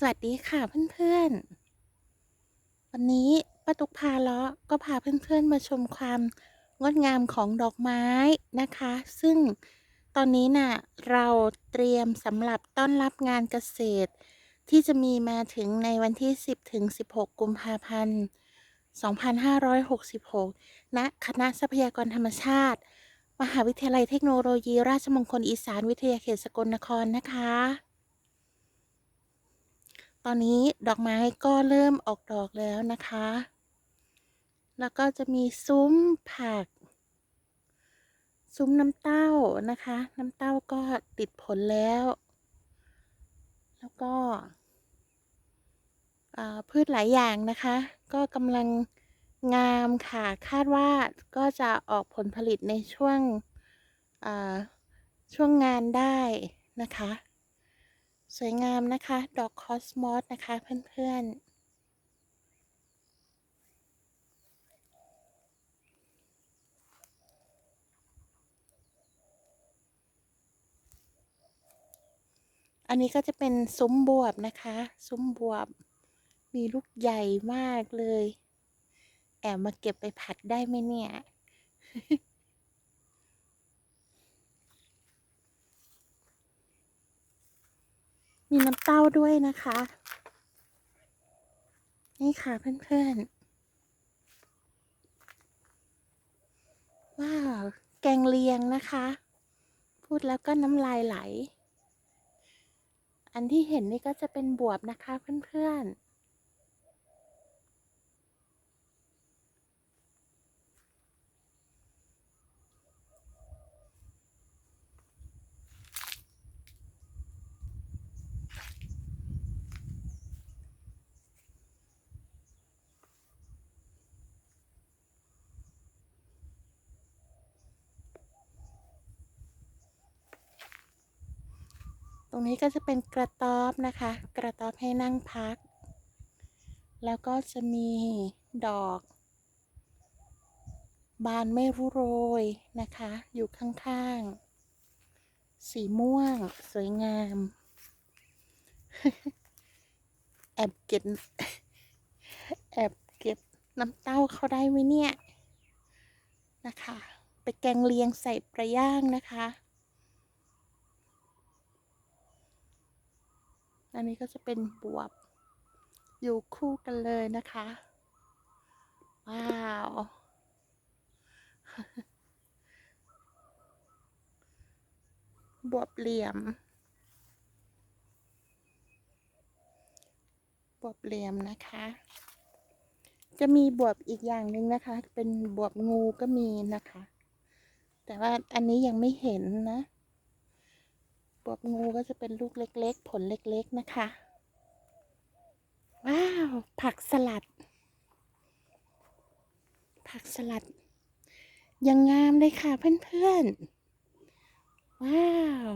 สวัสดีค่ะเพื่อนๆ วันนี้ป้าตุกพาเลาะก็พาเพื่อนๆมาชมความงดงามของดอกไม้นะคะ ซึ่งตอนนี้น่ะเราเตรียมสำหรับต้อนรับงานเกษตร ที่จะมีมาถึงในวันที่ 10ถึง16 กุมภาพันธ์ 2566ณคณะทรัพยากรธรรมชาติ มหาวิทยาลัยเทคโนโลยี ราชมงคลอีสานวิทยาเขตสกลนครนะคะ ตอนนี้ดอกไม้ก็เริ่มออกดอกแล้วนะคะ แล้วก็จะมีซุ้มผัก ซุ้มน้ำเต้านะคะ น้ำเต้าก็ติดผลแล้ว แล้วก็พืชหลายอย่างนะคะ ก็กำลังงามค่ะ คาดว่าก็จะออกผลผลิตในช่วงช่วงงานได้นะคะ สวยงามนะคะ ดอกคอสมอสนะคะเพื่อนๆอันนี้ก็จะเป็นซุ้มบวบนะคะ ซุ้มบวบ มีลูกใหญ่มากเลย แอบมาเก็บไปผัดได้ไหมเนี่ย มีน้ำเต้าด้วยนะคะ นี่ค่ะเพื่อนๆ ว้าว แกงเลียงนะคะ พูดแล้วก็น้ำลายไหล อันที่เห็นนี่ก็จะเป็นบวบนะคะเพื่อนๆ รงนี้ก็จะเป็นกระต๊อบนะคะ กระต๊อบให้นั่งพัก แล้วก็จะมีดอก บานไม่รู้โรยนะคะ อยู่ข้างๆ สีม่วงสวยงาม แอบเก็บแอบเก็บน้ำเต้าเขาได้ไหมเนี่ย นะคะ ไปแกงเลียงใส่ปลาย่างนะคะ อันนี้ก็จะเป็นบวบ อยู่คู่กันเลยนะคะ ว้าว บวบเหลี่ยม บวบเหลี่ยมนะคะ จะมีบวบอีกอย่างหนึ่งนะคะ เป็นบวบงูก็มีนะคะ แต่ว่าอันนี้ยังไม่เห็นนะ บวบงูก็จะเป็นลูกเล็ก ๆ ผลเล็ก ๆ นะคะ ว้าว ผักสลัด ผักสลัด ยังงามเลยค่ะเพื่อนๆ ว้าว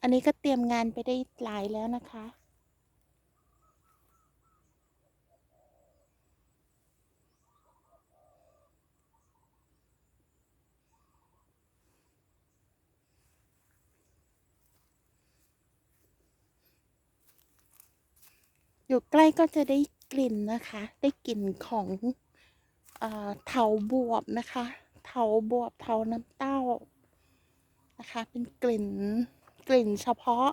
อันนี้ก็เตรียมงานไปได้หลายแล้วนะคะ อยู่ใกล้ก็จะได้กลิ่นนะคะ ได้กลิ่นของเถาบวบนะคะเถาบวบเถาน้ำเต้านะคะ เป็นกลิ่นกลิ่นเฉพาะ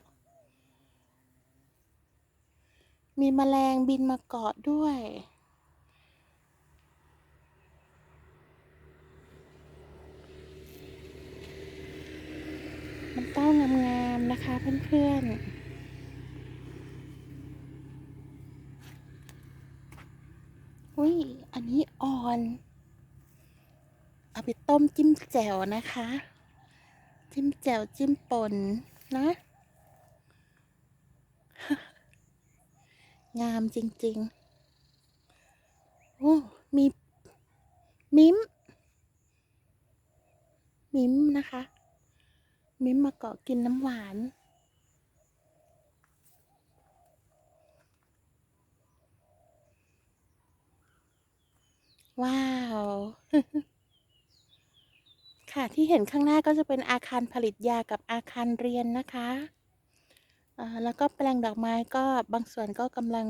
มีแมลงบินมาเกาะด้วย น้ำเต้างามๆนะคะเพื่อนๆ อันนี้อ่อน เอาไปต้มจิ้มแจ่วนะคะ จิ้มแจ่วจิ้มป่นนะ งามจริง ๆ โอ้มีมิ้ม มิ้มนะคะ มิ้มมาเกาะกินน้ำหวาน ว้าว ค่ะที่เห็นข้างหน้าก็จะเป็นอาคารผลิตยากับอาคารเรียนนะคะแล้วก็แปลงดอกไม้ก็บางส่วนก็กำลัง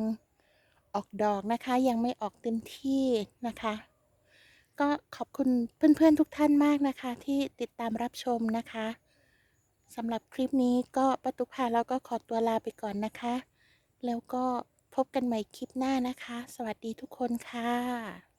ออกดอกนะคะ ยังไม่ออกเต็มที่นะคะ ก็ขอบคุณเพื่อนๆทุกท่านมากนะคะ ที่ติดตามรับชมนะคะสำหรับคลิปนี้ก็ป้าตุ๊กพาเลาก็ขอตัวลาไปก่อนนะคะ แล้วก็พบกันใหม่คลิปหน้านะคะ สวัสดีทุกคนค่ะ